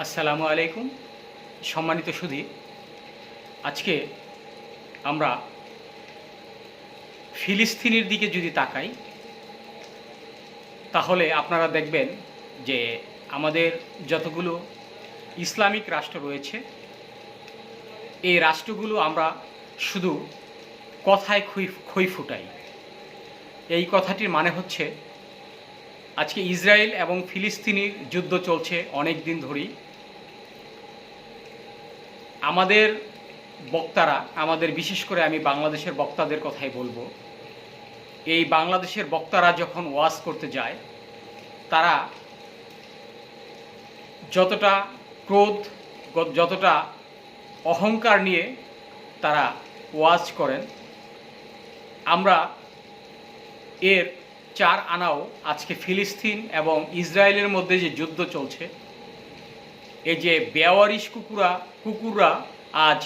আসসালামু আলাইকুম। সম্মানিত সুধী, আজকে আমরা ফিলিস্তিনের দিকে যদি তাকাই, তাহলে আপনারা দেখবেন যে আমাদের যতগুলো ইসলামিক রাষ্ট্র রয়েছে, এই রাষ্ট্রগুলো আমরা শুধু কথায় খই খই ফুটাই। এই কথাটির মানে হচ্ছে আজকে ইসরায়েল এবং ফিলিস্তিনির যুদ্ধ চলছে অনেক দিন ধরেই। আমাদের বক্তারা, আমাদের বিশেষ করে আমি বাংলাদেশের বক্তাদের কথাই বলব, এই বাংলাদেশের বক্তারা যখন ওয়াজ করতে যায়, তারা যতটা ক্রোধ, যতটা অহংকার নিয়ে তারা ওয়াজ করেন, আমরা এর চার আনাও আজকে ফিলিস্তিন এবং ইসরায়েলের মধ্যে যে যুদ্ধ চলছে, এই যে বেওয়ারিশ কুকুরা, কুকুররা আজ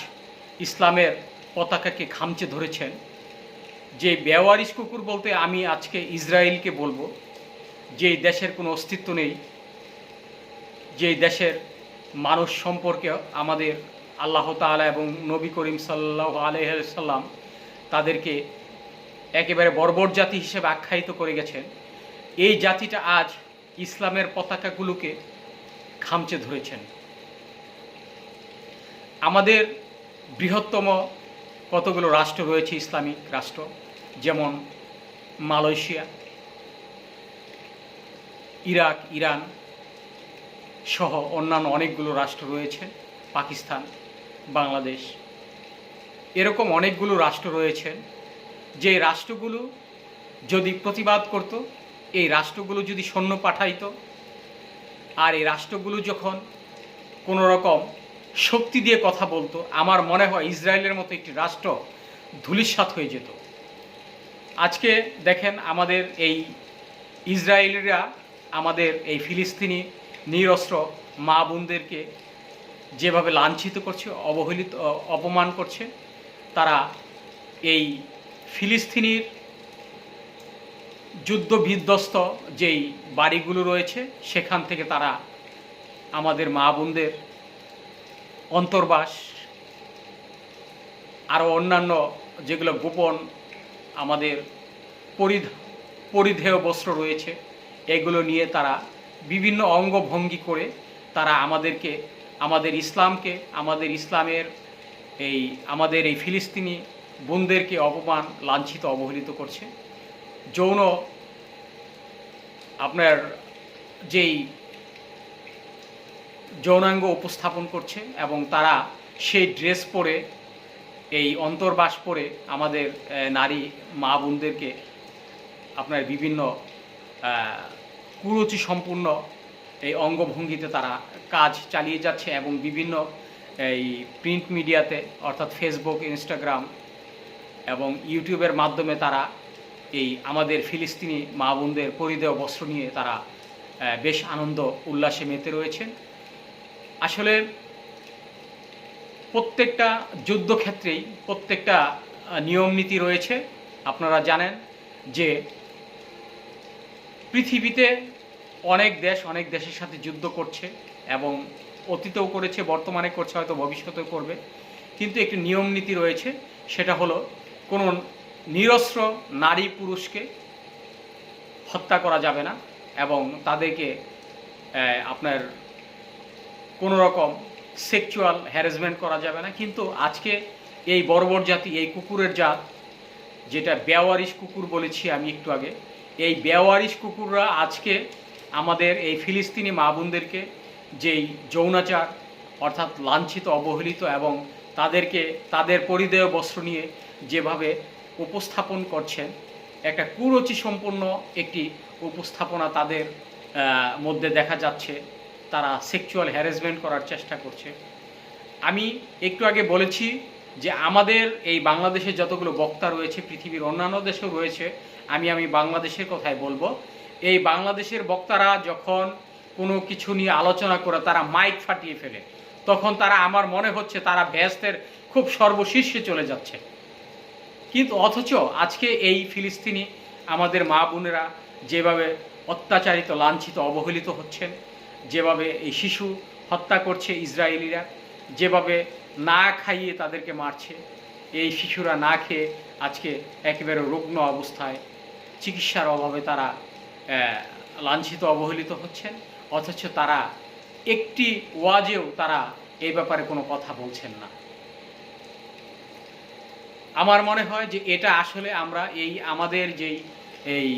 ইসলামের পতাকাকে খামচে ধরেছেন, যে বেওয়ারিশ কুকুর বলতে আমি আজকে ইসরায়েলকে বলব, যে দেশের কোনো অস্তিত্ব নেই, যে দেশের মানুষ সম্পর্কে আমাদের আল্লাহ তাআলা এবং নবী করিম সাল্লাহ আলহাম তাদেরকে একেবারে বর্বর জাতি হিসেবে আখ্যায়িত করে গেছেন। এই জাতিটা আজ ইসলামের পতাকাগুলোকে খামচে ধরেছেন। আমাদের বৃহত্তম কতগুলো রাষ্ট্র রয়েছে? ইসলামিক রাষ্ট্র, যেমন মালয়েশিয়া, ইরাক, ইরান সহ অন্যান্য অনেকগুলো রাষ্ট্র রয়েছে, পাকিস্তান, বাংলাদেশ। এরকম অনেকগুলো রাষ্ট্র রয়েছে যে রাষ্ট্রগুলো যদি প্রতিবাদ করত, এই রাষ্ট্রগুলো যদি সৈন্য পাঠাইতো, আর এই রাষ্ট্রগুলো যখন কোনো রকম শক্তি দিয়ে কথা বলতো, আমার মনে হয় ইসরায়েলের মতো একটি রাষ্ট্র ধূলিসাৎ হয়ে যেত। আজকে দেখেন আমাদের এই ইসরায়েলিরা আমাদের এই ফিলিস্তিনি নিরস্ত্র মা বোনদেরকে যেভাবে লাঞ্ছিত করছে, অবহেলিত অপমান করছে, তারা এই ফিলিস্তিনির যুদ্ধ বিধ্বস্ত যেই বাড়িগুলো রয়েছে, সেখান থেকে তারা আমাদের মা বোনদের অন্তর্বাস, আরও অন্যান্য যেগুলো গোপন আমাদের পরিধ, পরিধেয় বস্ত্র রয়েছে, এগুলো নিয়ে তারা বিভিন্ন অঙ্গভঙ্গি করে তারা আমাদেরকে, আমাদের ইসলামকে, আমাদের ইসলামের এই, আমাদের এই ফিলিস্তিনি বোনদেরকে অপমান, লাঞ্ছিত, অবহেলিত করছে। যৌন আপনার যেই যৌনাঙ্গ উপস্থাপন করছে এবং তারা সেই ড্রেস পরে, এই অন্তর্বাস পরে আমাদের নারী মা বোনদেরকে আপনার বিভিন্ন কুরুচি সম্পূর্ণ এই অঙ্গভঙ্গিতে তারা কাজ চালিয়ে যাচ্ছে এবং বিভিন্ন এই প্রিন্ট মিডিয়াতে, অর্থাৎ ফেসবুক ইনস্টাগ্রাম এবং ইউটিউবের মাধ্যমে তারা এই আমাদের ফিলিস্তিনি মা বোনদের পরিধেয় বস্ত্র নিয়ে তারা বেশ আনন্দ, উল্লাসে মেতে রয়েছেন। আসলে প্রত্যেকটা যুদ্ধক্ষেত্রেই প্রত্যেকটা নিয়ম নীতি রয়েছে। আপনারা জানেন যে পৃথিবীতে অনেক দেশ অনেক দেশের সাথে যুদ্ধ করছে এবং অতীতেও করেছে, বর্তমানে করছে, হয়তো ভবিষ্যতেও করবে। কিন্তু একটি নিয়ম নীতি রয়েছে, সেটা হলো কোনো নিরস্ত্র নারী পুরুষকে হত্যা করা যাবে না এবং তাদেরকে আপনার কোনো রকম সেক্সুয়াল হ্যারাসমেন্ট করা যাবে না। কিন্তু আজকে এই বর্বর জাতি, এই কুকুরের জাত, যেটা বেওয়ারিশ কুকুর বলেছি আমি একটু আগে, এই বেওয়ারিশ কুকুররা আজকে আমাদের এই ফিলিস্তিনি মা বোনদেরকে যেই যৌনাচার, অর্থাৎ লাঞ্ছিত, অবহেলিত এবং তাদেরকে, তাদের পরিধেয় বস্ত্র নিয়ে যেভাবে উপস্থাপন করছেন, একটা কুরুচি সম্পূর্ণ একটি উপস্থাপনা তাদের মধ্যে দেখা যাচ্ছে, তারা সেক্সুয়াল হ্যারাসমেন্ট করার চেষ্টা করছে। আমি একটু আগে বলেছি যে আমাদের এই বাংলাদেশে যতগুলো বক্তা রয়েছে, পৃথিবীর অন্যান্য দেশেও রয়েছে, আমি আমি বাংলাদেশের কথাই বলব। এই বাংলাদেশের বক্তারা যখন কোনো কিছু নিয়ে আলোচনা করে, তারা মাইক ফাটিয়ে ফেলে। তখন তারা, আমার মনে হচ্ছে, তারা ব্যস্তের খুব সর্বশীর্ষে চলে যাচ্ছে। কিন্তু অথচ আজকে এই ফিলিস্তিনি আমাদের মা বোনেরা যেভাবে অত্যাচারিত, লাঞ্ছিত, অবহেলিত হচ্ছেন, যেভাবে এই শিশু হত্যা করছে ইসরায়েলিরা, যেভাবে না খাইয়ে তাদেরকে মারছে, এই শিশুরা না খেয়ে আজকে একেবারে রুগ্ন অবস্থায় চিকিৎসার অভাবে তারা লাঞ্ছিত, অবহেলিত হচ্ছেন, অথচ তারা একটি ওয়াজেও তারা এই ব্যাপারে কোনো কথা বলছেন না। আমার মনে হয় যে এটা আসলে আমরা এই আমাদের যেই, এই,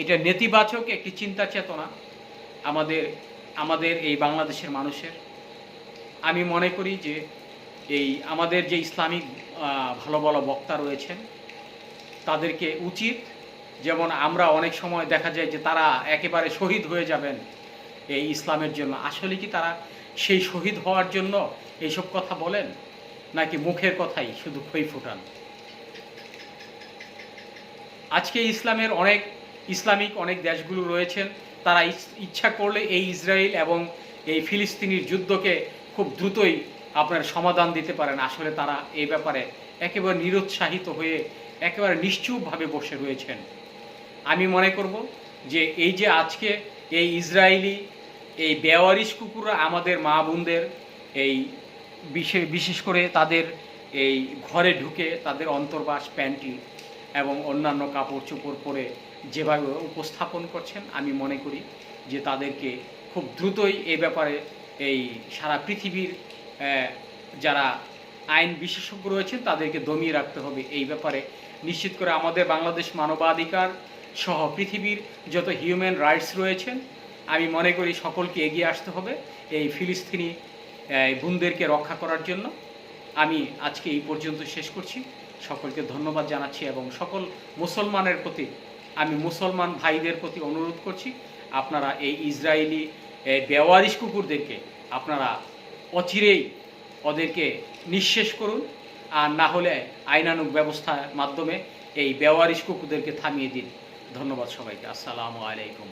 এটা নেতিবাচক একটি চিন্তা চেতনা আমাদের আমাদের এই বাংলাদেশের মানুষের। আমি মনে করি যে এই আমাদের যে ইসলামিক ভালো ভালো বক্তা রয়েছেন, তাদেরকে উচিত যেমন আমরা অনেক সময় দেখা যায় যে তারা একেবারে শহীদ হয়ে যাবেন এই ইসলামের জন্য। আসলে কি তারা সেই শহীদ হওয়ার জন্য এইসব কথা বলেন? নাকি মুখের কথাই শুধু খই ফুটান? আজকে ইসলামের অনেক, ইসলামিক অনেক দেশগুলো রয়েছেন, তারা ইচ- ইচ্ছা করলে এই ইসরায়েল এবং এই ফিলিস্তিনির যুদ্ধকে খুব দ্রুতই আপনার সমাধান দিতে পারেন। আসলে তারা এই ব্যাপারে একেবারে নিরুৎসাহিত হয়ে একেবারে নিশ্চুপভাবে বসে রয়েছেন। আমি মনে করব যে এই যে আজকে এই ইসরায়েলি, এই বেওয়ারিশ কুকুররা আমাদের মা বোনদের, এই বিশেষ করে তাদের এই ঘরে ঢুকে তাদের অন্তর্বাস, প্যান্টি এবং অন্যান্য কাপড় চোপড় পরে যেভাবে উপস্থাপন করছেন, আমি মনে করি যে তাদেরকে খুব দ্রুতই এ ব্যাপারে এই সারা পৃথিবীর যারা আইন বিশেষজ্ঞ রয়েছেন, তাদেরকে দমিয়ে রাখতে হবে। এই ব্যাপারে নিশ্চিত করে আমাদের বাংলাদেশ মানবাধিকার সহ পৃথিবীর যত হিউম্যান রাইটস রয়েছেন, আমি মনে করি সকলকে এগিয়ে আসতে হবে। এই ফিলিস্তিনি বোনদেরকে রক্ষা করার জন্য আমি আজকে এই পর্যন্ত শেষ করছি। সকলকে ধন্যবাদ জানাচ্ছি এবং সকল মুসলমানের প্রতি আমি মুসলমান ভাইদের প্রতি অনুরোধ করছি, আপনারা এই ইসরায়েলি বেওয়ারিশ কুকুরদেরকে আপনারা অচিরেই ওদেরকে নিঃশেষ করুন আর না হলে আইনানুগ ব্যবস্থার মাধ্যমে এই বেওয়ারিশ কুকুরদেরকে থামিয়ে দিন। ধন্যবাদ সবাইকে। আসসালামু আলাইকুম।